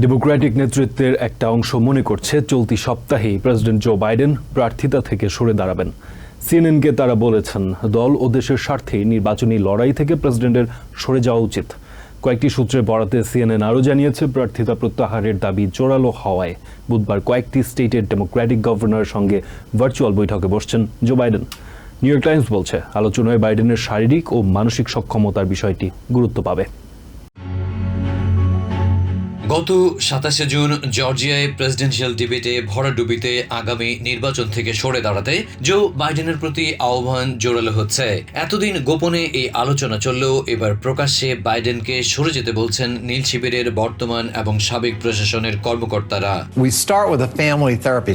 Democratic নেতৃত্বের একটা অংশ মনে করছে, চলতি সপ্তাহেই প্রেসিডেন্ট জো বাইডেন প্রার্থিতা থেকে সরে দাঁড়াবেন। সিএনএনকে তারা বলেছেন, দল ও দেশের স্বার্থে নির্বাচনী লড়াই থেকে প্রেসিডেন্টের সরে যাওয়া উচিত। কয়েকটি সূত্রে বরাতে সিএনএন আরও জানিয়েছে, প্রার্থিতা প্রত্যাহারের দাবি জোরালো হওয়ায় বুধবার কয়েকটি স্টেটের ডেমোক্রেটিক গভর্নরের সঙ্গে ভার্চুয়াল বৈঠকে বসছেন Joe Biden. New York Times বলছে, আলোচনায় বাইডেনের শারীরিক ও মানসিক সক্ষমতার বিষয়টি গুরুত্ব পাবে। গত সাতাশে জুন জর্জিয়ায় প্রেসিডেন্সিয়াল ডিবেটে ভরাডুবিতে আগামী নির্বাচন থেকে সরে দাঁড়াতে জো বাইডেনের প্রতি আহ্বান জোরালো হচ্ছে। এতদিন গোপনে এই আলোচনা চললেও এবার প্রকাশ্যে বাইডেনকে সরে যেতে বলছেন নীল শিবিরের বর্তমান এবং সাবেক প্রশাসনের কর্মকর্তারা। We start with a family therapy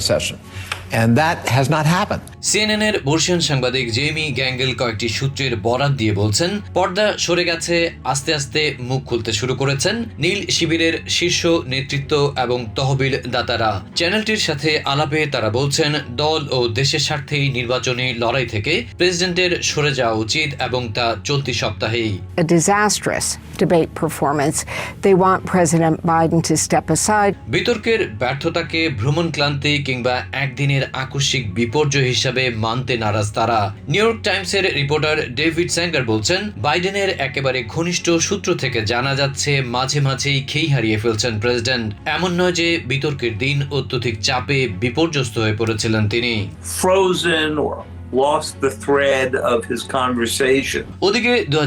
and that has not happened. CNN এর বর্ষিয়ান সাংবাদিক জেমি গ্যাঙ্গেল কয়েকটি সূত্রের বরাত দিয়ে বলছেন পর্দা সরে গেছে আস্তে আস্তে মুখ খুলতে শুরু করেছেন নীল শিবিরের শীর্ষ নেতৃত্ব এবং তহবিল দাতারা চ্যানেলটির সাথে আলাপে তারা বলছেন দল ও দেশের স্বার্থেই নির্বাচনী লড়াই থেকে প্রেসিডেন্টের সরে যাওয়া উচিত এবং তা চলতি সপ্তাহেই a disastrous debate performance. They want President Biden to step aside. বিতর্কের ব্যর্থতাকে ভ্রমণ ক্লান্তি কিংবা একদিনের আকস্মিক বিপর্যয় হিসাবে মানতে নারাজ তারা। নিউ ইয়র্ক টাইমসের রিপোর্টার ডেভিড স্যাঙ্গার বলছেন, বাইডেনের একেবারে ঘনিষ্ঠ সূত্র থেকে জানা যাচ্ছে, মাঝে মাঝেই খেই হারিয়ে ফেলছেন প্রেসিডেন্ট। এমন নয় যে বিতর্কের দিন, অত্যধিক চাপে বিপর্যস্ত হয়ে পড়েছিলেন তিনি। Or lost the thread of his conversation. ওদিকে দু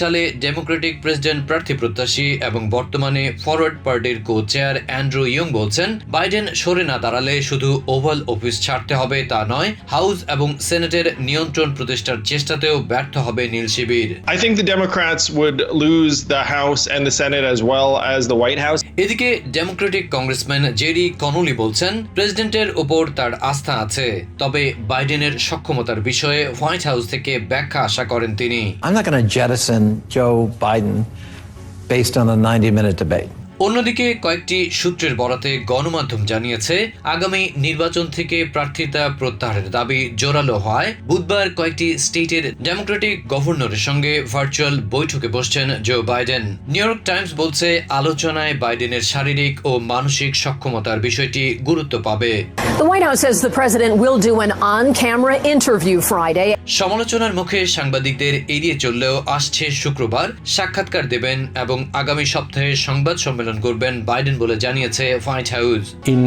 সালে ডেমোক্রেটিক প্রেসিডেন্ট প্রার্থী প্রত্যাশী এবং বর্তমানে ফরওয়ার্ড পার্টির কো চেয়ার অ্যান্ড্রু ইয়ং বলছেন বাইডেন সরে না দাঁড়ালে শুধু ওভাল অফিস ছাড়তে হবে তা নয় হাউস এবং সেনেটের নিয়ন্ত্রণ প্রতিষ্ঠার চেষ্টাতেও ব্যর্থ হবে নীল শিবির I think the Democrats would lose the House and the Senate as well as the White House. এদিকে ডেমোক্রেটিক কংগ্রেসম্যান জেরি কনলি বলছেন প্রেসিডেন্টের ওপর তার আস্থা আছে তবে বাইডেনের সক্ষমতার বিষয়ে হোয়াইট হাউস থেকে ব্যাখ্যা আশা করেন তিনি I'm not going to jettison Joe Biden based on a 90 minute debate. অন্যদিকে কয়েকটি সূত্রের বরাতে গণমাধ্যম জানিয়েছে, আগামী নির্বাচন থেকে প্রার্থিতা প্রত্যাহারের দাবি জোরালো হয় বুধবার কয়েকটি স্টেটের ডেমোক্রেটিক গভর্নরের সঙ্গে ভার্চুয়াল বৈঠকে বসছেন Joe Biden New York Times বলছে, আলোচনায় বাইডেনের শারীরিক ও মানসিক সক্ষমতার বিষয়টি গুরুত্ব পাবে The White House says the president will do an on camera interview Friday. সমালোচনার মুখে সাংবাদিকদের এড়িয়ে চললেও আসছে শুক্রবার সাক্ষাৎকার দেবেন এবং আগামী সপ্তাহে সংবাদ সম্মেলন করবেন বাইডেন বলে জানিয়েছে White House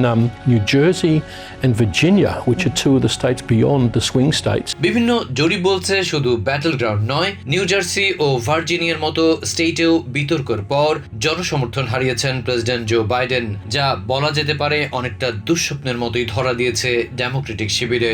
um, New Jersey and Virginia, which are two of the states beyond the swing states. বিভিন্ন জরিপ বলছে শুধু ব্যাটল গ্রাউন্ড নয় নিউ জার্সি ও ভার্জিনিয়ার মতো স্টেটেও বিতর্কের পর জনসমর্থন হারিয়েছেন প্রেসিডেন্ট জো বাইডেন যা বলা যেতে পারে অনেকটা দুঃস্বপ্নের মতোই ধরা দিয়েছে ডেমোক্রেটিক শিবিরে